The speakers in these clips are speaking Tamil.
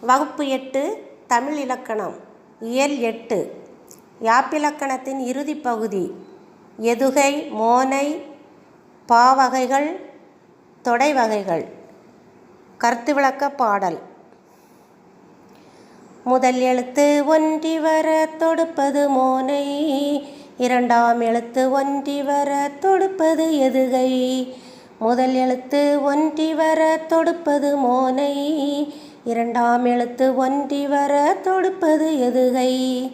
வகுப்பு எட்டு தமிழ் இலக்கணம். இயல் எட்டு. யாப்பிலக்கணத்தின் இறுதி பகுதி. எதுகை மோனை பாவகைகள் தொடை வகைகள் கருத்து விளக்க பாடல். முதல் எழுத்து ஒன்றி வர தொடுப்பது மோனை. இரண்டாம் எழுத்து ஒன்றி வர தொடுப்பது எதுகை. முதல் எழுத்து ஒன்றி வர தொடுப்பது மோனை. இரண்டாம் எழுத்து ஒன்றி வர தொடுப்பது எதுகை?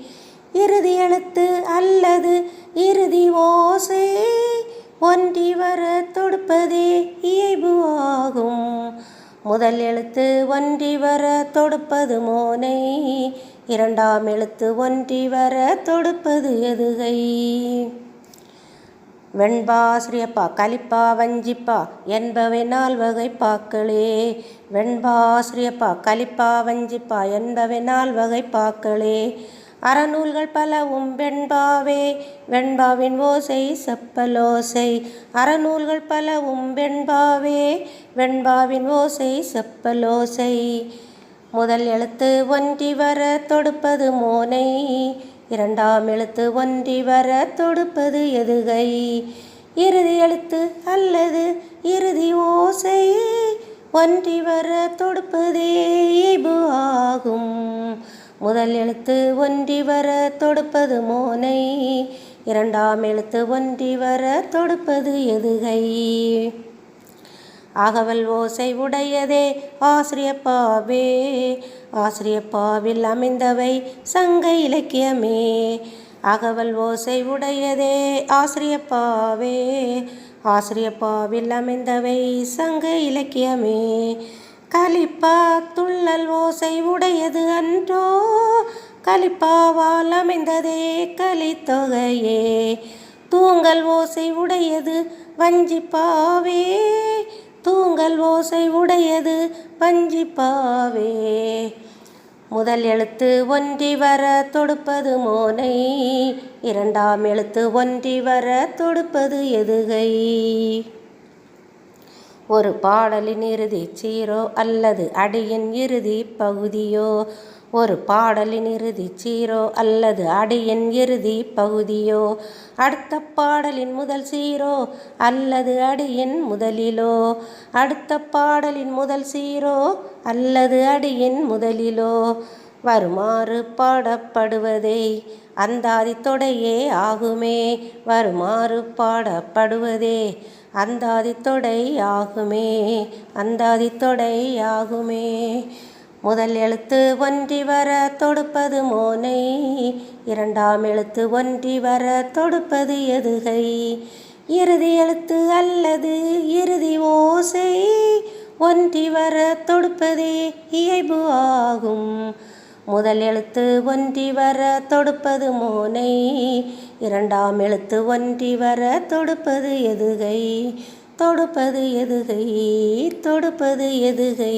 இறுதி எழுத்து அல்லது இறுதி ஓசை? ஒன்றி வர தொடுப்பதே இயைபு ஆகும். முதல் எழுத்து ஒன்றி வர தொடுப்பது மோனை. இரண்டாம் எழுத்து ஒன்றி வர தொடுப்பது எதுகை? வெண்பாஸ்ரியப்பா கலிப்பா வஞ்சிப்பா என்பவை நால்வகை பாக்களே. வெண்பா ஸ்ரீயப்பா கலிப்பா வஞ்சிப்பா என்பவை நால்வகை பாக்களே. அறநூல்கள் பலவும் வெண்பாவே வெண்பாவின் ஓசை செப்பலோசை. அறநூல்கள் பலவும் வெண்பாவே வெண்பாவின் ஓசை செப்பலோசை. முதல் எழுத்து ஒன்றி வர தொடுப்பது மோனை. இரண்டாம் எழுத்து ஒன்றி வர தொடுப்பது எதுகை? இறுதி எழுத்து அல்லது இறுதி ஓசை ஒன்றி வர தொடுப்பதே இயைபு ஆகும். முதல் எழுத்து ஒன்றி வர தொடுப்பது மோனை இரண்டாம் எழுத்து ஒன்றி வர தொடுப்பது எதுகை? அகவல் ஓசை உடையதே ஆசிரியப்பாவே. ஆசிரியப்பாவில் அமைந்தவை சங்க இலக்கியமே. அகவல் ஓசை உடையதே ஆசிரியப்பாவே. ஆசிரியப்பாவில் அமைந்தவை சங்க இலக்கியமே. கலிப்பா துள்ளல் ஓசை உடையது அன்றோ கலிப்பாவால் அமைந்ததே கலித்தொகையே. தூங்கல் ஓசை உடையது வஞ்சிப்பாவே. தூங்கல் ஓசை உடையது பஞ்சிப்பாவே. முதல் எழுத்து ஒன்றி வர தொடுப்பது மோனை இரண்டாம் எழுத்து ஒன்றி வர தொடுப்பது எதுகை. ஒரு பாடலின் இறுதி சீரோ அல்லது அடியின் இறுதி பகுதியோ ஒரு பாடலின் இறுதி சீரோ அல்லது அடியின் இறுதி பகுதியோ? அடுத்த பாடலின் முதல் சீரோ அல்லது அடியின் முதலிலோ? அடுத்த பாடலின் முதல் சீரோ அல்லது அடியின் முதலிலோ? வருமாறு பாடப்படுவதே அந்தாதி தொடையே ஆகுமே. வருமாறு பாடப்படுவதே அந்தாதி தொடை ஆகுமே. அந்தாதி தொடை ஆகுமே. முதல் எழுத்து ஒன்றி வர தொடுப்பது மோனை இரண்டாம் எழுத்து ஒன்றி வர தொடுப்பது எதுகை. இறுதி எழுத்து அல்லது இறுதி ஓசை ஒன்றி வர தொடுப்பதே இயைபு ஆகும். முதல் எழுத்து ஒன்றி வர தொடுப்பது மோனை இரண்டாம் எழுத்து ஒன்றி வர தொடுப்பது எதுகை. தொடுப்பது எதுகை தொடுப்பது எதுகை.